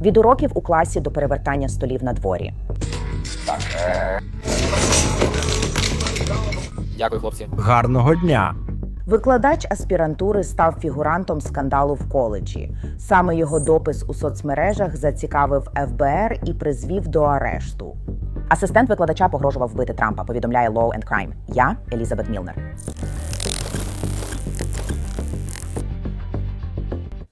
Від уроків у класі до перевертання столів на дворі. Дякую, хлопці. Гарного дня. Викладач аспірантури став фігурантом скандалу в коледжі. Саме його допис у соцмережах зацікавив ФБР і призвів до арешту. Асистент викладача погрожував вбити Трампа. Повідомляє Law and Crime. Я Елізабет Мілнер.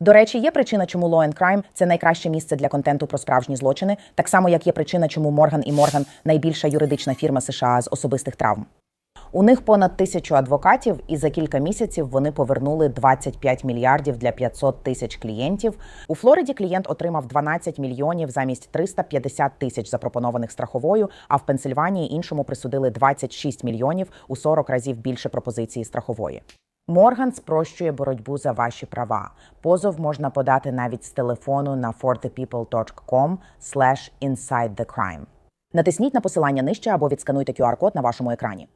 До речі, є причина, чому Law and Crime – це найкраще місце для контенту про справжні злочини, так само як є причина, чому Морган і Морган найбільша юридична фірма США з особистих травм. У них понад тисячу адвокатів, і за кілька місяців вони повернули 25 мільярдів для 500 тисяч клієнтів. У Флориді клієнт отримав 12 мільйонів замість 350 тисяч запропонованих страховою. А в Пенсильванії іншому присудили 26 мільйонів у 40 разів більше пропозиції страхової. Морган спрощує боротьбу за ваші права. Позов можна подати навіть з телефону на forthepeople.com slash inside the crime. Натисніть на посилання нижче або відскануйте QR-код на вашому екрані.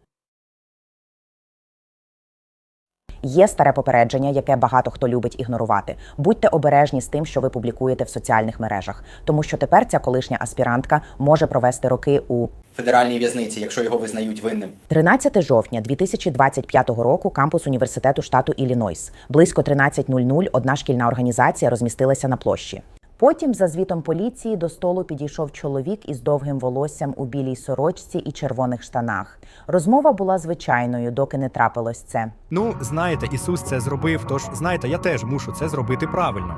Є старе попередження, яке багато хто любить ігнорувати. Будьте обережні з тим, що ви публікуєте в соціальних мережах, тому що тепер ця колишня аспірантка може провести роки у Федеральній в'язниці, якщо його визнають винним. 13 жовтня 2025 року кампус університету штату Іллінойс. Близько 13.00 одна шкільна організація розмістилася на площі. Потім, за звітом поліції, до столу підійшов чоловік із довгим волоссям у білій сорочці і червоних штанах. Розмова була звичайною, доки не трапилось це. Ну, знаєте, Ісус це зробив, тож знаєте, я теж мушу це зробити правильно.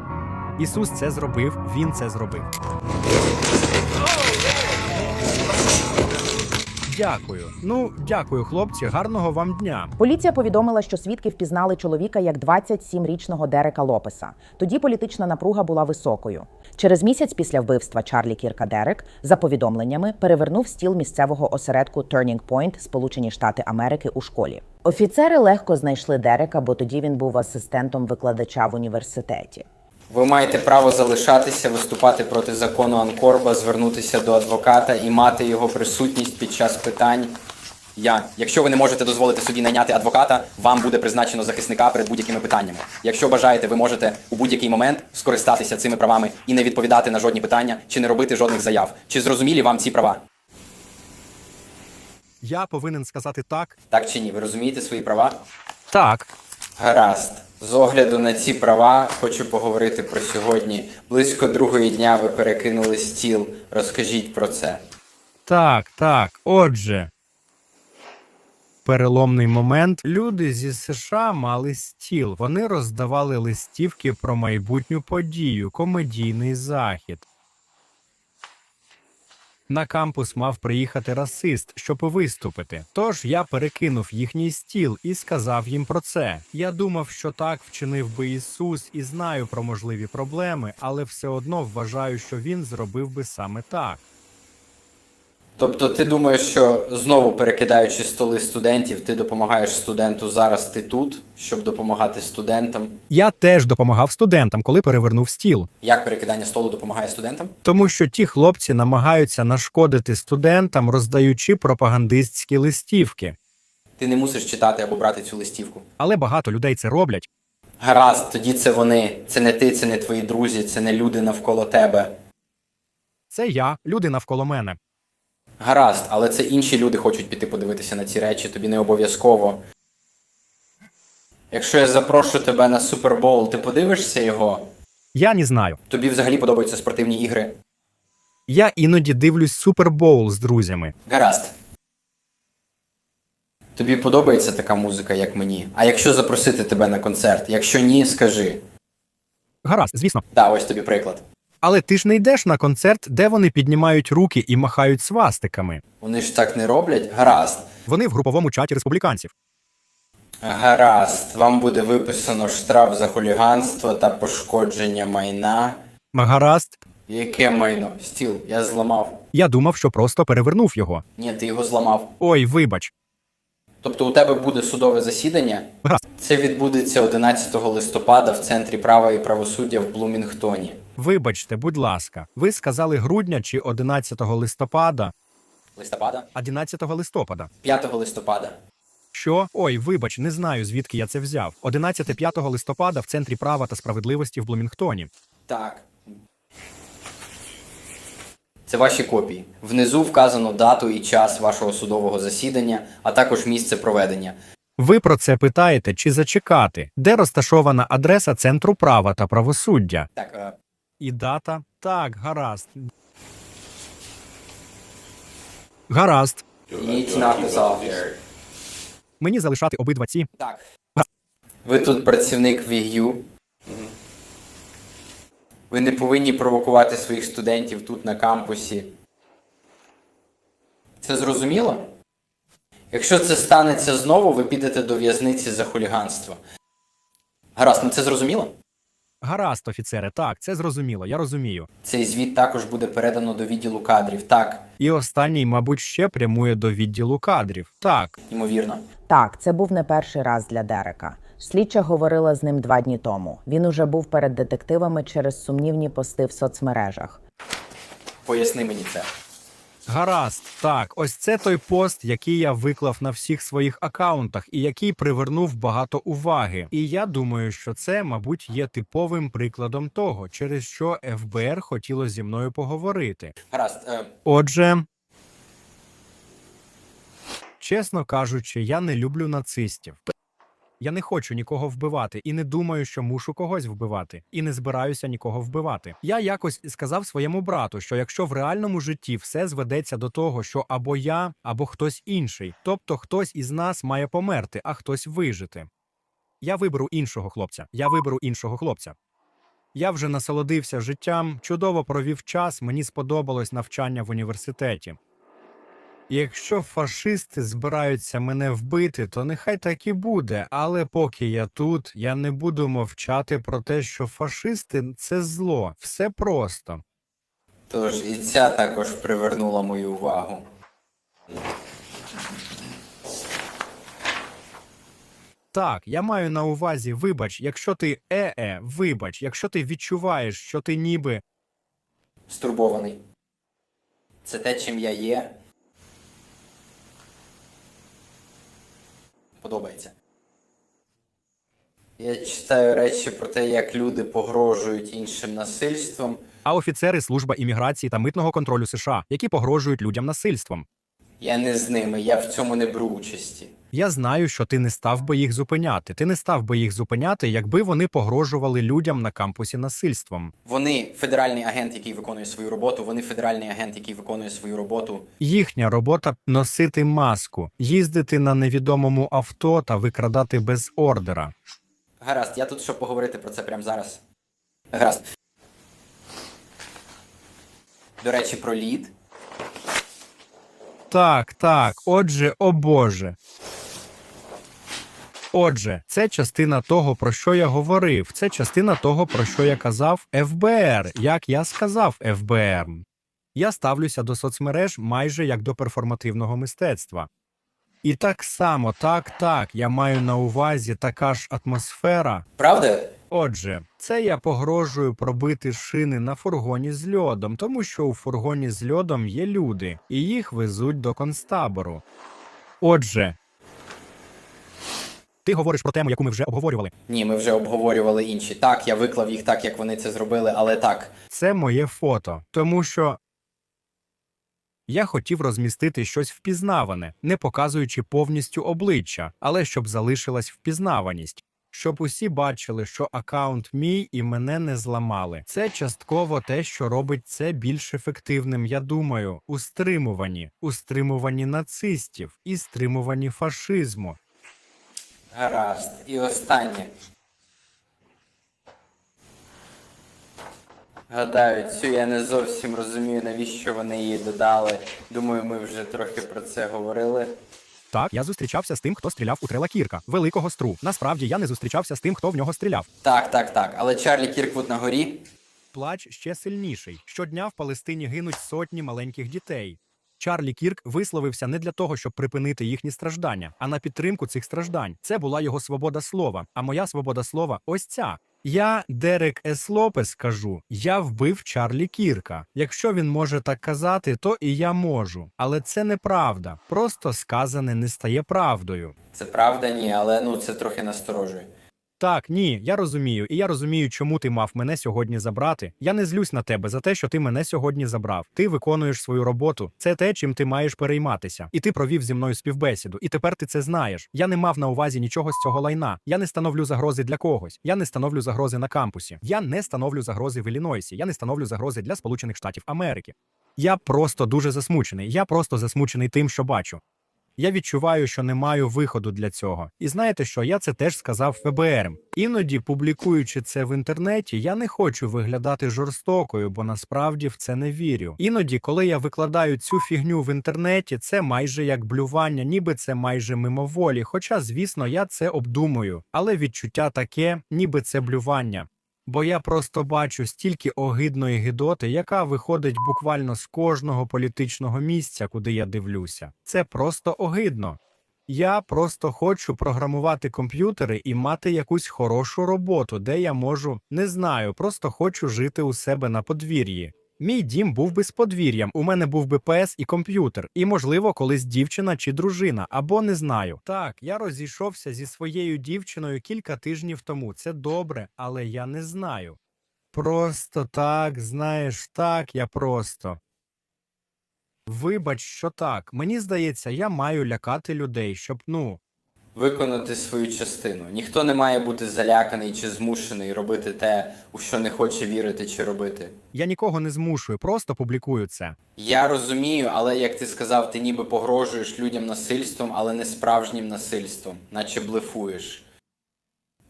Ісус це зробив, Він це зробив. Дякую. Ну, дякую, хлопці. Гарного вам дня. Поліція повідомила, що свідки впізнали чоловіка як 27-річного Дерека Лопеса. Тоді політична напруга була високою. Через місяць після вбивства Чарлі Кірка Дерек, за повідомленнями, перевернув стіл місцевого осередку Turning Point, Сполучені Штати Америки у школі. Офіцери легко знайшли Дерека, бо тоді він був асистентом викладача в університеті. Ви маєте право залишатися, виступати проти закону Анкорба, звернутися до адвоката і мати його присутність під час питань. Я, якщо ви не можете дозволити собі найняти адвоката, вам буде призначено захисника перед будь-якими питаннями. Якщо бажаєте, ви можете у будь-який момент скористатися цими правами і не відповідати на жодні питання, чи не робити жодних заяв. Чи зрозумілі вам ці права? Я повинен сказати так. Так чи ні? Ви розумієте свої права? Так. Гаразд. З огляду на ці права хочу поговорити про сьогодні. Близько другої дня ви перекинули стіл. Розкажіть про це. Так, так. Отже. Переломний момент. Люди зі США мали стіл. Вони роздавали листівки про майбутню подію, комедійний захід. На кампус мав приїхати расист, щоб виступити. Тож я перекинув їхній стіл і сказав їм про це. Я думав, що так вчинив би Ісус і знаю про можливі проблеми, але все одно вважаю, що він зробив би саме так. Тобто, ти думаєш, що знову перекидаючи столи студентів, ти допомагаєш студенту зараз ти тут, щоб допомагати студентам. Я теж допомагав студентам, коли перевернув стіл, Як перекидання столу допомагає студентам? тому що ті хлопці намагаються нашкодити студентам, роздаючи пропагандистські листівки. Ти не мусиш читати або брати цю листівку. Але багато людей це роблять. Гаразд, тоді це вони. Це не ти, це не твої друзі, це не люди навколо тебе. Це я, люди навколо мене. Гаразд, але це інші люди хочуть піти подивитися на ці речі, тобі не обов'язково. Якщо я запрошу тебе на Супербоул, ти подивишся його? Я не знаю. Тобі взагалі подобаються спортивні ігри? Я іноді дивлюсь Супербоул з друзями. Гаразд. Тобі подобається така музика, як мені. А якщо запросити тебе на концерт? Якщо ні, скажи. Гаразд, звісно. Да, ось тобі приклад. Але ти ж не йдеш на концерт, де вони піднімають руки і махають свастиками. Вони ж так не роблять? Гаразд. Вони в груповому чаті республіканців. Гаразд. Вам буде виписано штраф за хуліганство та пошкодження майна. Гаразд. Яке майно? Стіл, я зламав. Я думав, що просто перевернув його. Ні, ти його зламав. Ой, вибач. Тобто у тебе буде судове засідання? Гаразд. Це відбудеться 11 листопада в центрі права і правосуддя в Блумінгтоні. Вибачте, будь ласка. Ви сказали грудня чи 11 листопада? Листопада? 11 листопада. 5 листопада. Що? Ой, вибач, не знаю, звідки я це взяв. 11-5 листопада в центрі права та справедливості в Блумінгтоні. Так. Це ваші копії. Внизу вказано дату і час вашого судового засідання, а також місце проведення. Ви про це питаєте чи зачекати, де розташована адреса центру права та правосуддя? Так, е, І дата? Так, гаразд. Гаразд. Мені залишати обидва ці. Так. Ви тут працівник ВІГЮ. Ви не повинні провокувати своїх студентів тут на кампусі. Це зрозуміло? Якщо це станеться знову, ви підете до в'язниці за хуліганство. Гаразд, ну це зрозуміло? Гаразд, офіцере, так, це зрозуміло, я розумію. Цей звіт також буде передано до відділу кадрів. Так, І останній, мабуть, ще прямує до відділу кадрів. Так. ймовірно. Так, це був не перший раз для Дерека. Слідча говорила з ним два дні тому. Він уже був перед детективами через сумнівні пости в соцмережах. Поясни мені це. Гаразд, так, ось це той пост, який я виклав на всіх своїх акаунтах і який привернув багато уваги. І я думаю, що це, мабуть, є типовим прикладом того, через що ФБР хотіло зі мною поговорити. Гаразд, е, Отже, чесно кажучи, я не люблю нацистів. Я не хочу нікого вбивати і не думаю, що мушу когось вбивати, і не збираюся нікого вбивати. Я якось сказав своєму брату, що якщо в реальному житті все зведеться до того, що або я, або хтось інший, тобто хтось із нас має померти, а хтось вижити. Я виберу іншого хлопця. Я виберу іншого хлопця. Я вже насолодився життям, чудово провів час, мені сподобалось навчання в університеті. Якщо фашисти збираються мене вбити, то нехай так і буде. Але поки я тут, я не буду мовчати про те, що фашисти це зло, все просто. тож і ця також привернула мою увагу. Так, я маю на увазі, вибач, якщо ти е-е, вибач, якщо ти відчуваєш, що ти ніби Стурбований. Це те, чим я є. Подобається. Я читаю речі про те, як люди погрожують іншим насильством. а офіцери служба імміграції та митного контролю США, які погрожують людям насильством. Я не з ними, я в цьому не беру участі. Я знаю, що ти не став би їх зупиняти. Ти не став би їх зупиняти, якби вони погрожували людям на кампусі насильством. Вони федеральний агент, який виконує свою роботу. Вони федеральний агент, який виконує свою роботу. Їхня робота носити маску, їздити на невідомому авто та викрадати без ордера. Гаразд, я тут щоб поговорити про це прямо зараз. Гаразд. До речі, про лід. Так, так. Отже, о Боже. Отже, це частина того, про що я говорив. Це частина того, про що я казав ФБР, як я сказав ФБР. Я ставлюся до соцмереж майже як до перформативного мистецтва. І так само, так, так, я маю на увазі така ж атмосфера. Правда? Отже, це я погрожую пробити шини на фургоні з льодом, тому що у фургоні з льодом є люди, і їх везуть до концтабору. Отже, ти говориш про тему, яку ми вже обговорювали. Ні, ми вже обговорювали інші. Так, я виклав їх так, як вони це зробили, але так. Це моє фото, тому що я хотів розмістити щось впізнаване, не показуючи повністю обличчя, але щоб залишилась впізнаваність. Щоб усі бачили, що аккаунт мій і мене не зламали. Це частково те, що робить це більш ефективним, я думаю, у стримуванні, у стримуванні нацистів і стримуванні фашизму. Гаразд. І останнє. Гадаю, цю я не зовсім розумію, навіщо вони її додали. Думаю, ми вже трохи про це говорили. Так, я зустрічався з тим, хто стріляв у Трела Кірка, великого стру. Насправді я не зустрічався з тим, хто в нього стріляв. Так, так, так. Але Чарлі Кірквуд на горі. Плач ще сильніший. Щодня в Палестині гинуть сотні маленьких дітей. Чарлі Кірк висловився не для того, щоб припинити їхні страждання, а на підтримку цих страждань. Це була його свобода слова. А моя свобода слова ось ця. Я, Дерек Ес Лопес, кажу, я вбив Чарлі Кірка. Якщо він може так казати, то і я можу. Але це неправда. Просто сказане не стає правдою. Це правда, ні, але ну це трохи насторожує. Так, ні, я розумію, і я розумію, чому ти мав мене сьогодні забрати. Я не злюсь на тебе за те, що ти мене сьогодні забрав. Ти виконуєш свою роботу. Це те, чим ти маєш перейматися. І ти провів зі мною співбесіду. І тепер ти це знаєш. Я не мав на увазі нічого з цього лайна. Я не становлю загрози для когось. Я не становлю загрози на кампусі. Я не становлю загрози в Іллінойсі. Я не становлю загрози для Сполучених Штатів Америки. Я просто дуже засмучений. Я просто засмучений тим, що бачу. Я відчуваю, що не маю виходу для цього. І знаєте що? Я це теж сказав ФБР. Іноді, публікуючи це в інтернеті, я не хочу виглядати жорстокою, бо насправді в це не вірю. Іноді, коли я викладаю цю фігню в інтернеті, це майже як блювання, ніби це майже мимоволі. Хоча, звісно, я це обдумую, але відчуття таке, ніби це блювання. Бо я просто бачу стільки огидної гидоти, яка виходить буквально з кожного політичного місця, куди я дивлюся. Це просто огидно. Я просто хочу програмувати комп'ютери і мати якусь хорошу роботу, де я можу, не знаю, просто хочу жити у себе на подвір'ї. Мій дім був би з подвір'ям, у мене був би ПС і комп'ютер, і, можливо, колись дівчина чи дружина, або не знаю. Так, я розійшовся зі своєю дівчиною кілька тижнів тому. Це добре, але я не знаю. Просто так, знаєш, так, я просто. Вибач, що так. Мені здається, я маю лякати людей, щоб, ну, Виконати свою частину. Ніхто не має бути заляканий чи змушений робити те, у що не хоче вірити чи робити. я нікого не змушую, просто публікую це. Я розумію, але як ти сказав, ти ніби погрожуєш людям насильством, але не справжнім насильством, наче блефуєш.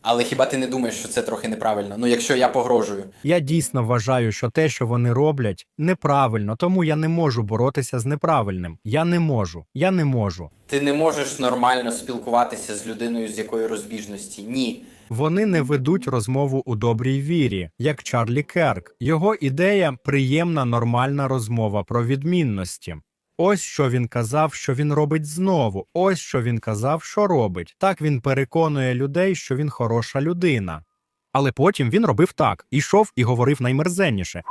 Але хіба ти не думаєш, що це трохи неправильно? Ну, якщо я погрожую. Я дійсно вважаю, що те, що вони роблять, неправильно, тому я не можу боротися з неправильним. Я не можу. Я не можу. Ти не можеш нормально спілкуватися з людиною, з якої розбіжності. Ні. Вони не ведуть розмову у добрій вірі, як Чарлі Керк. Його ідея приємна нормальна розмова про відмінності. Ось що він казав, що він робить знову. Ось що він казав, що робить. Так він переконує людей, що він хороша людина. Але потім він робив так: ішов і говорив наймерзенніше.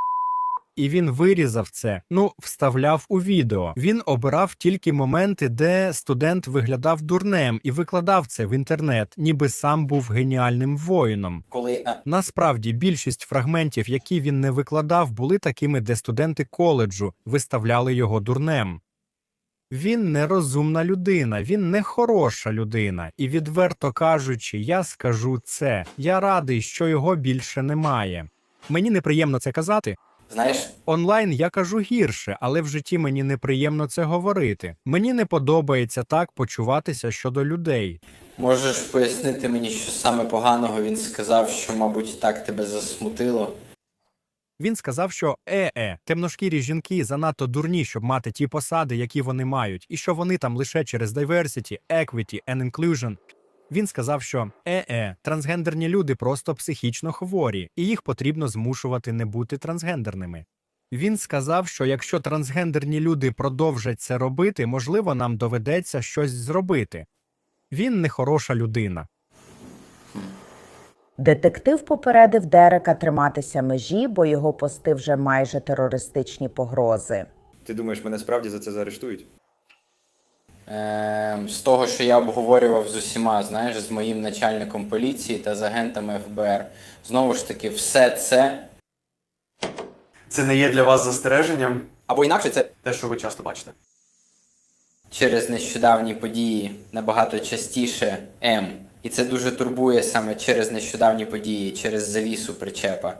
І він вирізав це, ну, вставляв у відео. Він обирав тільки моменти, де студент виглядав дурнем і викладав це в інтернет, ніби сам був геніальним воїном. Коли Насправді більшість фрагментів, які він не викладав, були такими, де студенти коледжу виставляли його дурнем. Він нерозумна людина, він не хороша людина, і відверто кажучи, я скажу це. Я радий, що його більше немає. Мені неприємно це казати. Знаєш, Онлайн я кажу гірше, але в житті мені неприємно це говорити. Мені не подобається так почуватися щодо людей. можеш пояснити мені, що саме поганого він сказав, що, мабуть, так тебе засмутило. Він сказав, що е-е, темношкірі жінки занадто дурні, щоб мати ті посади, які вони мають, і що вони там лише через diversity, equity and inclusion. Він сказав, що е-е, трансгендерні люди просто психічно хворі, і їх потрібно змушувати не бути трансгендерними. Він сказав, що якщо трансгендерні люди продовжать це робити, можливо, нам доведеться щось зробити. Він не хороша людина. Детектив попередив Дерека триматися межі, бо його пости вже майже терористичні погрози. Ти думаєш, мене справді за це заарештують? Ем, з того, що я обговорював з усіма, знаєш, з моїм начальником поліції та з агентами ФБР. Знову ж таки, все це. Це не є для вас застереженням, Або інакше це те, що ви часто бачите. через нещодавні події набагато частіше М. І це дуже турбує саме через нещодавні події, через завісу причепа.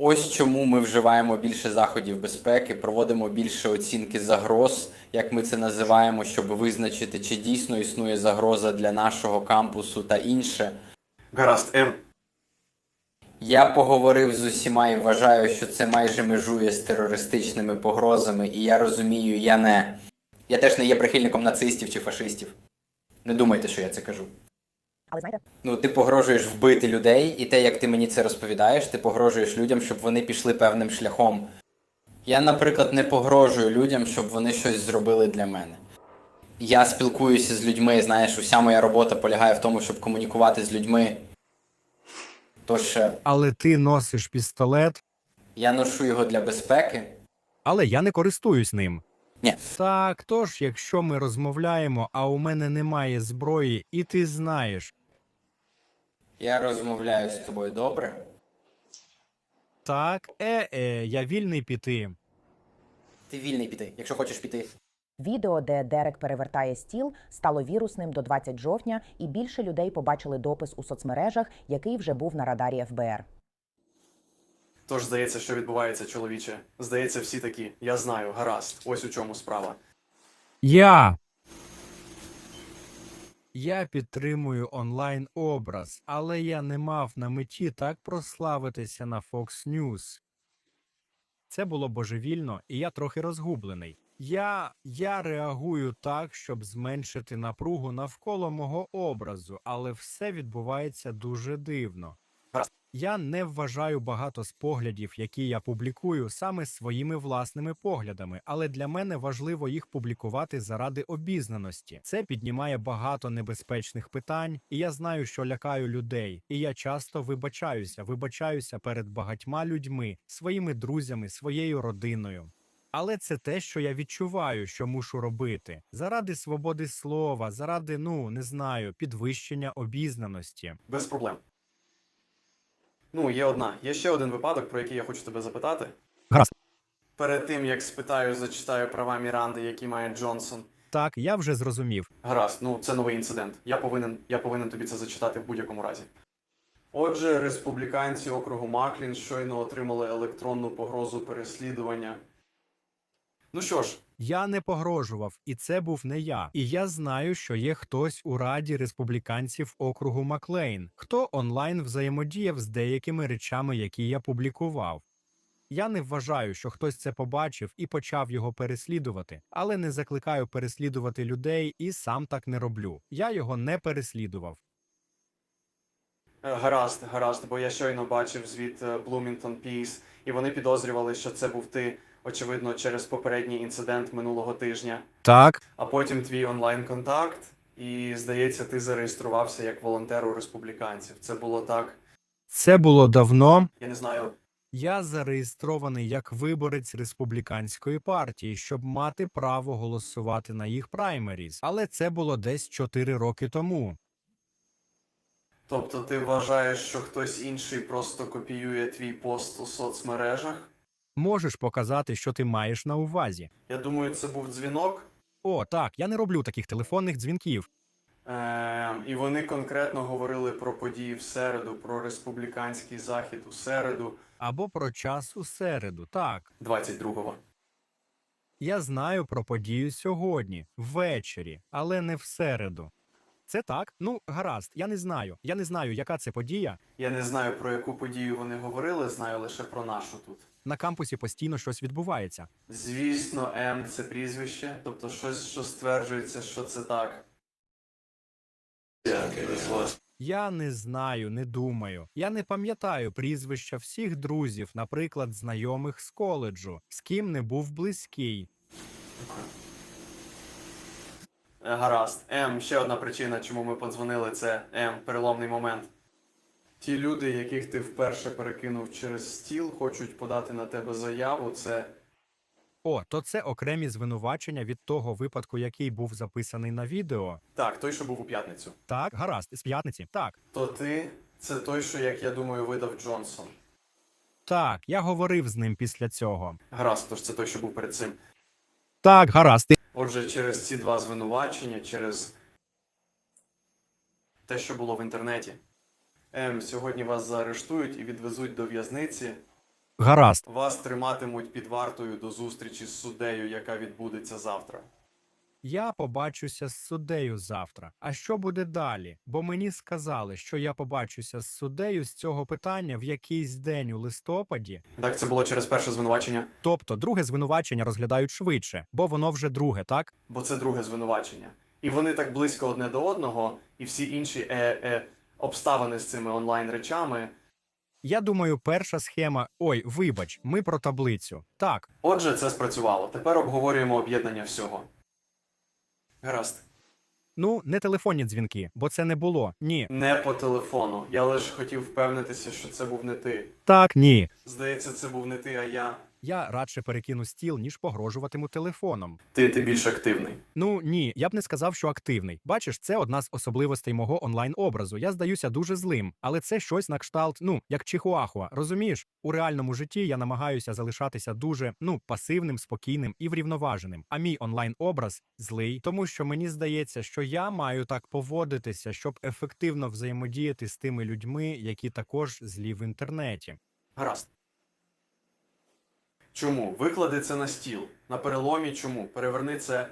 Ось чому ми вживаємо більше заходів безпеки, проводимо більше оцінки загроз, як ми це називаємо, щоб визначити, чи дійсно існує загроза для нашого кампусу та інше. Гаразд, М. Я поговорив з усіма і вважаю, що це майже межує з терористичними погрозами, і я розумію, я не. Я теж не є прихильником нацистів чи фашистів. Не думайте, що я це кажу. Але знаєте, Ну, ти погрожуєш вбити людей, і те, як ти мені це розповідаєш, ти погрожуєш людям, щоб вони пішли певним шляхом. Я, наприклад, не погрожую людям, щоб вони щось зробили для мене. Я спілкуюся з людьми, знаєш, уся моя робота полягає в тому, щоб комунікувати з людьми. Тож е, Але ти носиш пістолет, я ношу його для безпеки. але я не користуюсь ним. Ні. Так, тож, якщо ми розмовляємо, а у мене немає зброї, і ти знаєш, Я розмовляю з тобою добре. Так, е-е, я вільний піти. Ти вільний піти, якщо хочеш піти. Відео, де Дерек перевертає стіл, стало вірусним до 20 жовтня, і більше людей побачили допис у соцмережах, який вже був на радарі ФБР. Тож здається, що відбувається, чоловіче. Здається, всі такі. Я знаю, гаразд. Ось у чому справа. Я. Я підтримую онлайн образ, але я не мав на меті так прославитися на Fox News. Це було божевільно, і я трохи розгублений. Я, я реагую так, щоб зменшити напругу навколо мого образу, але все відбувається дуже дивно. Гаразд. Я не вважаю багато з поглядів, які я публікую, саме своїми власними поглядами, але для мене важливо їх публікувати заради обізнаності. Це піднімає багато небезпечних питань, і я знаю, що лякаю людей. І я часто вибачаюся, вибачаюся перед багатьма людьми, своїми друзями, своєю родиною. Але це те, що я відчуваю, що мушу робити заради свободи слова, заради, ну не знаю, підвищення обізнаності. Без проблем. Ну, є одна. Є ще один випадок, про який я хочу тебе запитати. Гаразд. Перед тим як спитаю, зачитаю права Міранди, які має Джонсон. Так, я вже зрозумів. Гаразд, ну це новий інцидент. Я повинен, я повинен тобі це зачитати в будь-якому разі. Отже, республіканці округу Маклін щойно отримали електронну погрозу переслідування. Ну що ж, Я не погрожував, і це був не я. І я знаю, що є хтось у раді республіканців округу Маклейн, хто онлайн взаємодіяв з деякими речами, які я публікував. Я не вважаю, що хтось це побачив і почав його переслідувати, але не закликаю переслідувати людей і сам так не роблю. Я його не переслідував. Е, Гаразд, гаразд, бо я щойно бачив звіт е, Bloomington Peace, і вони підозрювали, що це був ти, очевидно, через попередній інцидент минулого тижня. Так, А потім твій онлайн-контакт, і здається, ти зареєструвався як волонтер у республіканців. Це було так. це було давно. Я не знаю. Я зареєстрований як виборець республіканської партії, щоб мати право голосувати на їх праймеріз, але це було десь 4 роки тому. Тобто ти вважаєш, що хтось інший просто копіює твій пост у соцмережах? Можеш показати, що ти маєш на увазі. Я думаю, це був дзвінок. О, так, я не роблю таких телефонних дзвінків. Е, і вони конкретно говорили про події в середу, про республіканський захід у середу, Або про час у середу. Так, 22-го. я знаю про подію сьогодні, ввечері, але не в середу. Це так? Ну, гаразд, я не знаю. Я не знаю, яка це подія. Я не знаю, про яку подію вони говорили, знаю лише про нашу тут. На кампусі постійно щось відбувається. Звісно, М це прізвище, тобто щось, що стверджується, що це так. Я не знаю, не думаю. Я не пам'ятаю прізвища всіх друзів, наприклад, знайомих з коледжу, з ким не був близький. Е, Гаразд. М, ще одна причина, чому ми подзвонили, це М, переломний момент. Ті люди, яких ти вперше перекинув через стіл, хочуть подати на тебе заяву. Це О, то це окремі звинувачення від того випадку, який був записаний на відео. так, той, що був у п'ятницю. Так, гаразд, з п'ятниці. Так, То ти це той, що, як я думаю, видав Джонсон. так, я говорив з ним після цього. Гаразд, тож це той, що був перед цим. Так, гаразд. Отже, через ці два звинувачення, через те, що було в інтернеті. Ем, сьогодні вас заарештують і відвезуть до в'язниці. Гаразд. Вас триматимуть під вартою до зустрічі з суддею, яка відбудеться завтра. Я побачуся з суддею завтра. А що буде далі? Бо мені сказали, що я побачуся з суддею з цього питання в якийсь день у листопаді. Так, це було через перше звинувачення, Тобто, друге звинувачення розглядають швидше, бо воно вже друге, так? бо це друге звинувачення. І вони так близько одне до одного, і всі інші е, е, обставини з цими онлайн речами. Я думаю, перша схема. Ой, вибач, ми про таблицю. Так, Отже, це спрацювало. Тепер обговорюємо об'єднання всього. Гаразд. ну не телефонні дзвінки, бо це не було. Ні. Не по телефону. Я лише хотів впевнитися, що це був не ти. Так, ні. Здається, це був не ти, а я. Я радше перекину стіл, ніж погрожуватиму телефоном. Ти, ти більш активний. Ну ні, я б не сказав, що активний. Бачиш, це одна з особливостей мого онлайн образу. Я здаюся дуже злим, але це щось на кшталт, ну як чихуахуа. Розумієш, у реальному житті я намагаюся залишатися дуже ну пасивним, спокійним і врівноваженим. А мій онлайн образ злий, тому що мені здається, що я маю так поводитися, щоб ефективно взаємодіяти з тими людьми, які також злі в інтернеті. Гаразд. Чому? Виклади це на стіл. На переломі чому? Переверни це.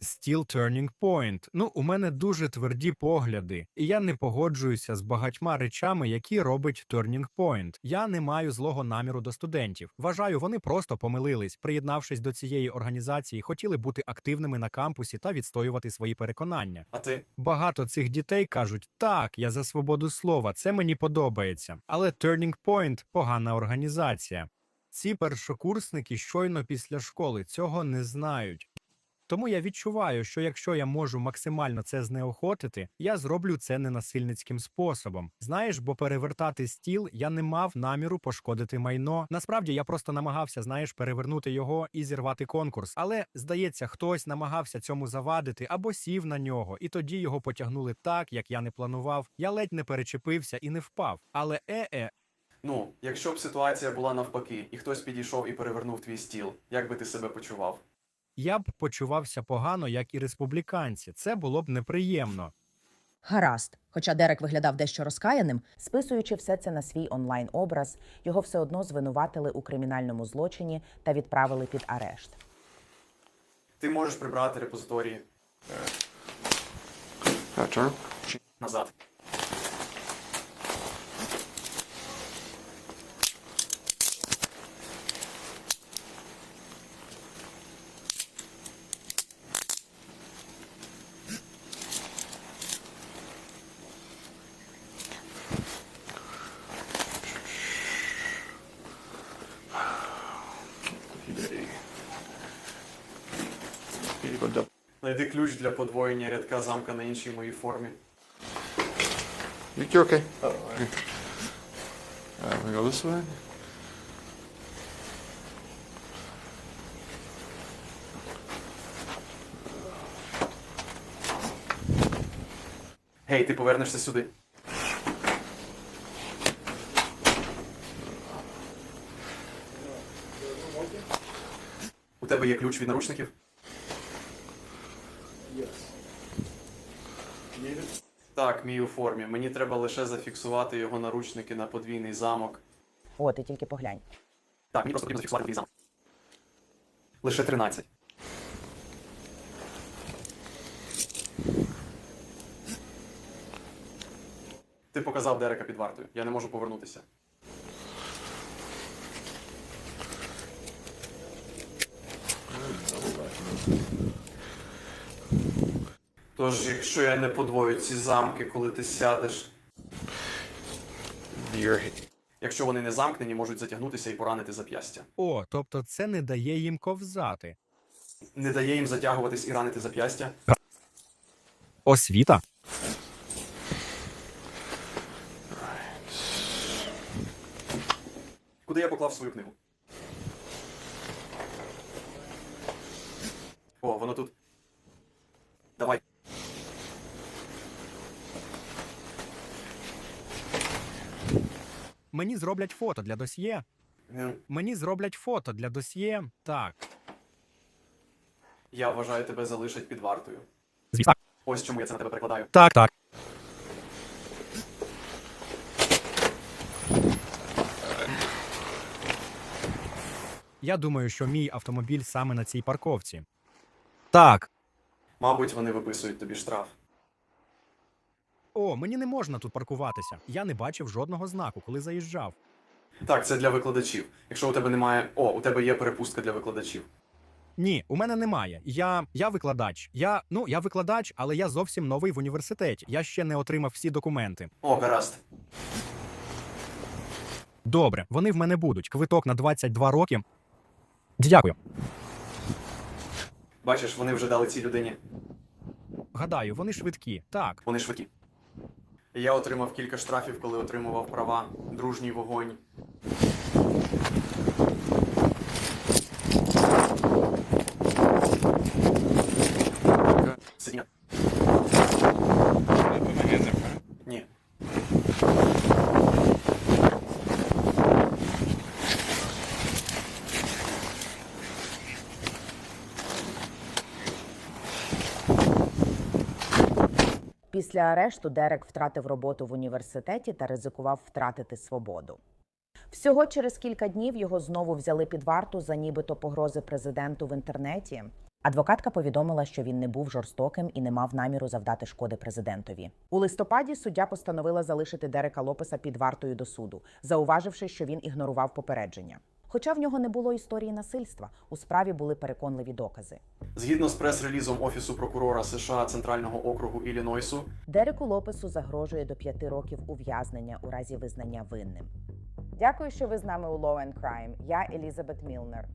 Стіл Turning Point. Ну, у мене дуже тверді погляди, і я не погоджуюся з багатьма речами, які робить Turning Point. Я не маю злого наміру до студентів. Вважаю, вони просто помилились, приєднавшись до цієї організації, хотіли бути активними на кампусі та відстоювати свої переконання. А ти? Багато цих дітей кажуть: так, я за свободу слова, це мені подобається. Але Turning Point – погана організація. Ці першокурсники щойно після школи цього не знають. Тому я відчуваю, що якщо я можу максимально це знеохотити, я зроблю це ненасильницьким способом. Знаєш, бо перевертати стіл я не мав наміру пошкодити майно. Насправді я просто намагався, знаєш, перевернути його і зірвати конкурс. Але здається, хтось намагався цьому завадити або сів на нього, і тоді його потягнули так, як я не планував. Я ледь не перечепився і не впав. Але е-е, Ну, якщо б ситуація була навпаки, і хтось підійшов і перевернув твій стіл, як би ти себе почував? я б почувався погано, як і республіканці. Це було б неприємно. Гаразд. Хоча Дерек виглядав дещо розкаяним, списуючи все це на свій онлайн образ, його все одно звинуватили у кримінальному злочині та відправили під арешт. Ти можеш прибрати репозиторії назад. Знайди ключ для подвоєння рядка замка на іншій моїй формі. You're okay. Uh, we go this way. Гей, ти повернешся сюди. У тебе є ключ від наручників? Так, мій у формі. Мені треба лише зафіксувати його наручники на подвійний замок. О, ти тільки поглянь. Так, мені просто потрібно зафіксувати подвійний замок. Лише 13. Ти показав Дерека під вартою. Я не можу повернутися. Тож, якщо я не подвою ці замки, коли ти сядеш, You're якщо вони не замкнені, можуть затягнутися і поранити зап'ястя. О, тобто це не дає їм ковзати. Не дає їм затягуватись і ранити зап'ястя. Освіта. Куди я поклав свою книгу? О, воно тут. Мені зроблять фото для досьє. Е, Мені зроблять фото для досьє. Так. Я вважаю, тебе залишать під вартою. Звісно. Ось чому я це на тебе перекладаю. Так, так. Я думаю, що мій автомобіль саме на цій парковці. Так. Мабуть, вони виписують тобі штраф. О, мені не можна тут паркуватися. Я не бачив жодного знаку, коли заїжджав. Так, це для викладачів. Якщо у тебе немає. О, у тебе є перепустка для викладачів. Ні, у мене немає. Я, я викладач. Я ну я викладач, але я зовсім новий в університеті. Я ще не отримав всі документи. О, гаразд. Добре, вони в мене будуть. Квиток на 22 роки. Дякую. Бачиш, вони вже дали цій людині. Гадаю, вони швидкі. Так. Вони швидкі. Я отримав кілька штрафів, коли отримував права. Дружній вогонь. Після арешту Дерек втратив роботу в університеті та ризикував втратити свободу. Всього через кілька днів його знову взяли під варту за нібито погрози президенту в інтернеті. Адвокатка повідомила, що він не був жорстоким і не мав наміру завдати шкоди президентові. У листопаді суддя постановила залишити Дерека Лопеса під вартою до суду, зауваживши, що він ігнорував попередження. Хоча в нього не було історії насильства, у справі були переконливі докази. Згідно з прес-релізом Офісу прокурора США Центрального округу Іллінойсу, Дереку Лопесу загрожує до п'яти років ув'язнення у разі визнання винним. Дякую, що ви з нами у Law and Crime. Я Елізабет Мілнер.